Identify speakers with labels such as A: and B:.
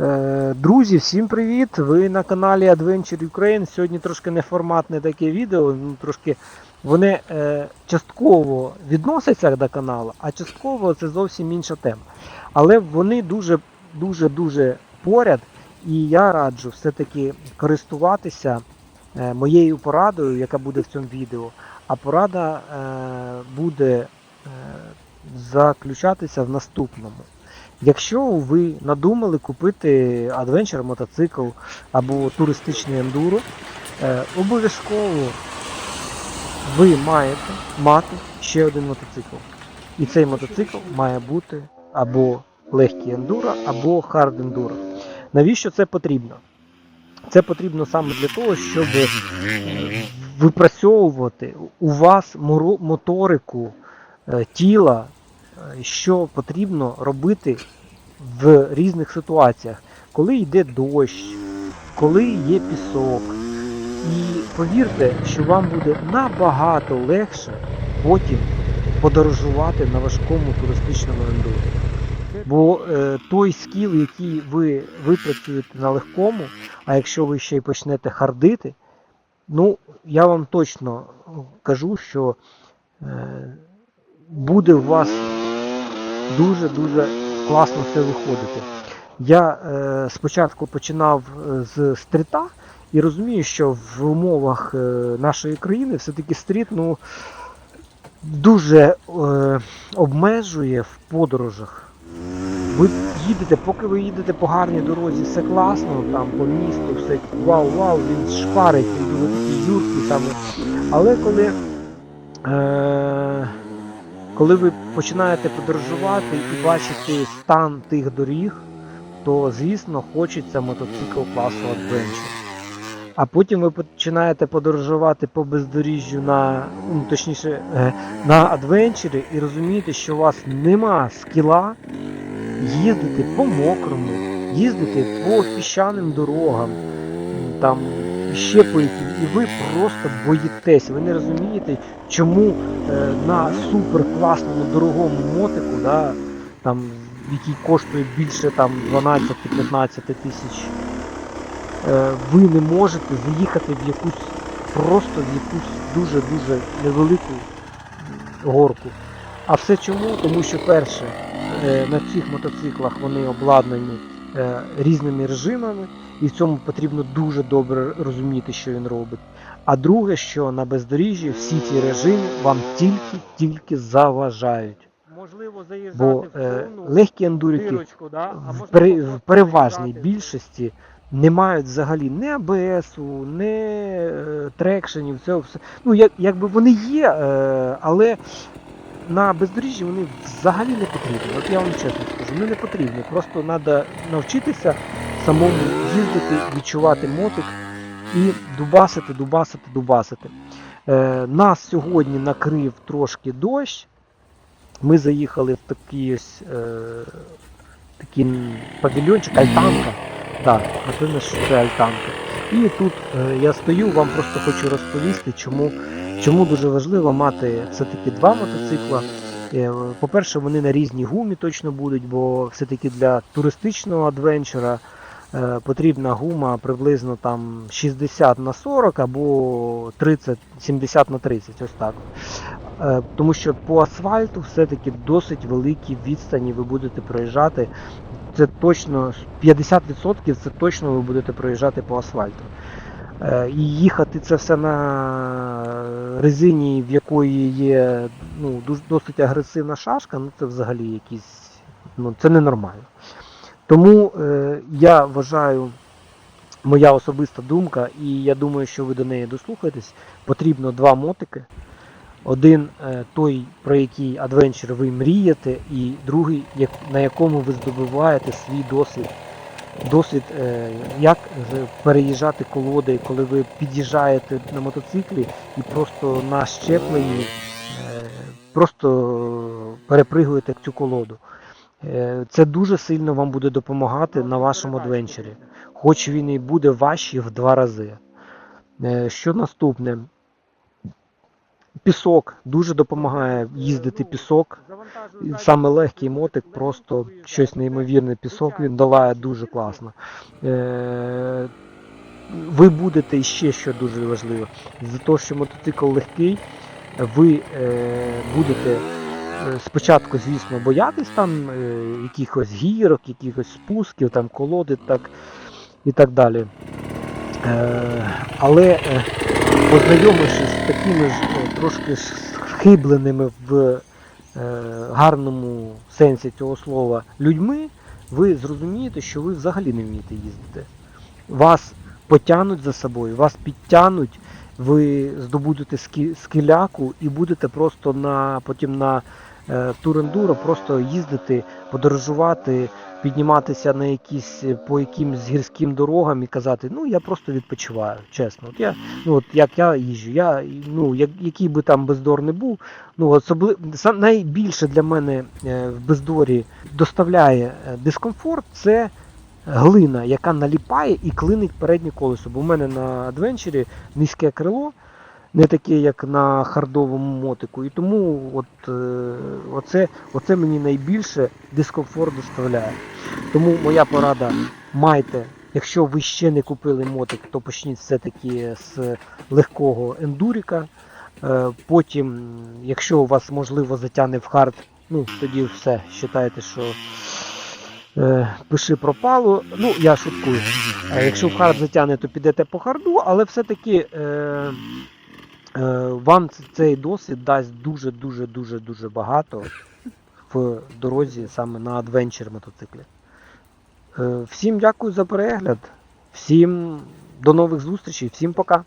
A: Е, Друзі, всім привіт! Ви на каналі Adventure Ukraine. Сьогодні трошки неформатне таке відео. Ну, трошки вони е, частково відносяться до каналу, а частково це зовсім інша тема. Але вони дуже дуже дуже поряд, і я раджу все-таки користуватися е, моєю порадою, яка буде в цьому відео. А порада е, буде е, заключатися в наступному. Якщо ви надумали купити адвенчер мотоцикл або туристичний ендуро, е, обов'язково ви маєте мати ще один мотоцикл. І цей мотоцикл має бути або легкий ендуро, або хард ендуро. Навіщо це потрібно? Це потрібно саме для того, щоб випрацьовувати у вас моторику е, тіла, що потрібно робити в різних ситуаціях, коли йде дощ, коли є пісок. І повірте, що вам буде набагато легше потім подорожувати на важкому туристичному ендурі. Бо е, той скіл, який ви випрацюєте на легкому, а якщо ви ще й почнете хардити, ну я вам точно кажу, що е, буде у вас дуже-дуже класно все виходити. Я е, спочатку починав е, з стріта і розумію, що в умовах е, нашої країни все-таки стріт ну, дуже е, обмежує в подорожах. Ви їдете, поки ви їдете по гарній дорозі, все класно, там по місту, все вау-вау, він шпарить, він дуже такий саме. Але коли, е, коли ви починаєте подорожувати і бачите стан тих доріг, то звісно хочеться мотоцикл класу Adventure. А потім ви починаєте подорожувати по бездоріжжю на, ну, точніше, е, на адвенчері і розумієте, що у вас нема скіла їздити по мокрому, їздити по піщаним дорогам, там ще по і ви просто боїтесь. Ви не розумієте, чому е, на супер класному дорогому мотику, да, там, який коштує більше 12-15 тисяч, е, ви не можете заїхати в якусь просто в якусь дуже-дуже невелику горку. А все чому? Тому що перше, е, на цих мотоциклах вони обладнані різними режимами, і в цьому потрібно дуже добре розуміти, що він робить. А друге, що на бездоріжжі всі ці режими вам тільки-тільки заважають.
B: Можливо, заїжджати
A: Бо е, легкі ендурики
B: да?
A: в,
B: просто
A: в переважній більшості не мають взагалі ні АБСу, ні е, трекшенів, цього все. Ну, як, якби вони є, е, але на бездоріжжі вони взагалі не потрібні. От я вам чесно скажу, вони не потрібні. Просто треба навчитися самому їздити, відчувати мотик і дубасити, дубасити, дубасити. Е, нас сьогодні накрив трошки дощ. Ми заїхали в такий ось е, такий павільйончик, альтанка. Так, напевно, що це альтанка. І тут е, я стою, вам просто хочу розповісти, чому, чому дуже важливо мати все-таки два мотоцикла. Е, По-перше, вони на різній гумі точно будуть, бо все-таки для туристичного адвенчера е, потрібна гума приблизно там 60 на 40 або 30, 70 на 30, ось так. Е, Тому що по асфальту все-таки досить великі відстані ви будете проїжджати. Це точно 50% це точно ви будете проїжджати по асфальту. Е, І їхати це все на резині, в якої є ну, досить агресивна шашка, ну це взагалі якісь. Ну, це ненормально. Тому е, я вважаю, моя особиста думка, і я думаю, що ви до неї дослухаєтесь, потрібно два мотики. Один е, той, про який адвенчер ви мрієте, і другий, як, на якому ви здобуваєте свій досвід. Досвід, е, як переїжджати колоди, коли ви під'їжджаєте на мотоциклі і просто на щепленні е, просто перепригуєте цю колоду. Е, Це дуже сильно вам буде допомагати на вашому адвенчері, хоч він і буде важчий в два рази. Що наступне? Пісок дуже допомагає їздити пісок. саме легкий мотик, просто щось неймовірне. Пісок він долає дуже класно. Е, ви будете ще що дуже важливо, за те, що мотоцикл легкий, ви е, будете е, спочатку, звісно, боятись там якихось гірок, якихось спусків, там колоди так, і так далі. Але познайомившись з такими ж трошки схибленими в е, гарному сенсі цього слова людьми, ви зрозумієте, що ви взагалі не вмієте їздити. Вас потягнуть за собою, вас підтягнуть, ви здобудете скіляку і будете просто на потім на е, турендуро просто їздити, подорожувати, підніматися на якісь е, по якимсь гірським дорогам і казати, ну я просто відпочиваю, чесно. От я, ну от як я їжджу, я ну як, який би там бездор не був, ну особливо найбільше для мене е, в бездорі доставляє е, дискомфорт, це глина, яка наліпає і клинить переднє колесо. Бо в мене на адвенчері низьке крило, не таке, як на хардовому мотику. І тому от, е, оце, оце мені найбільше дискомфорт доставляє. Тому моя порада майте. Якщо ви ще не купили мотик, то почніть все-таки з легкого ендуріка. Е, Потім, якщо у вас можливо затягне в хард, ну тоді все, вважайте, що е, пиши пропало. Ну, я шуткую. А якщо в хард затягне, то підете по харду, але все-таки е, вам цей досвід дасть дуже-дуже дуже дуже багато в дорозі саме на адвенчер мотоциклі. Е, всім дякую за перегляд. Всім до нових зустрічей, всім пока.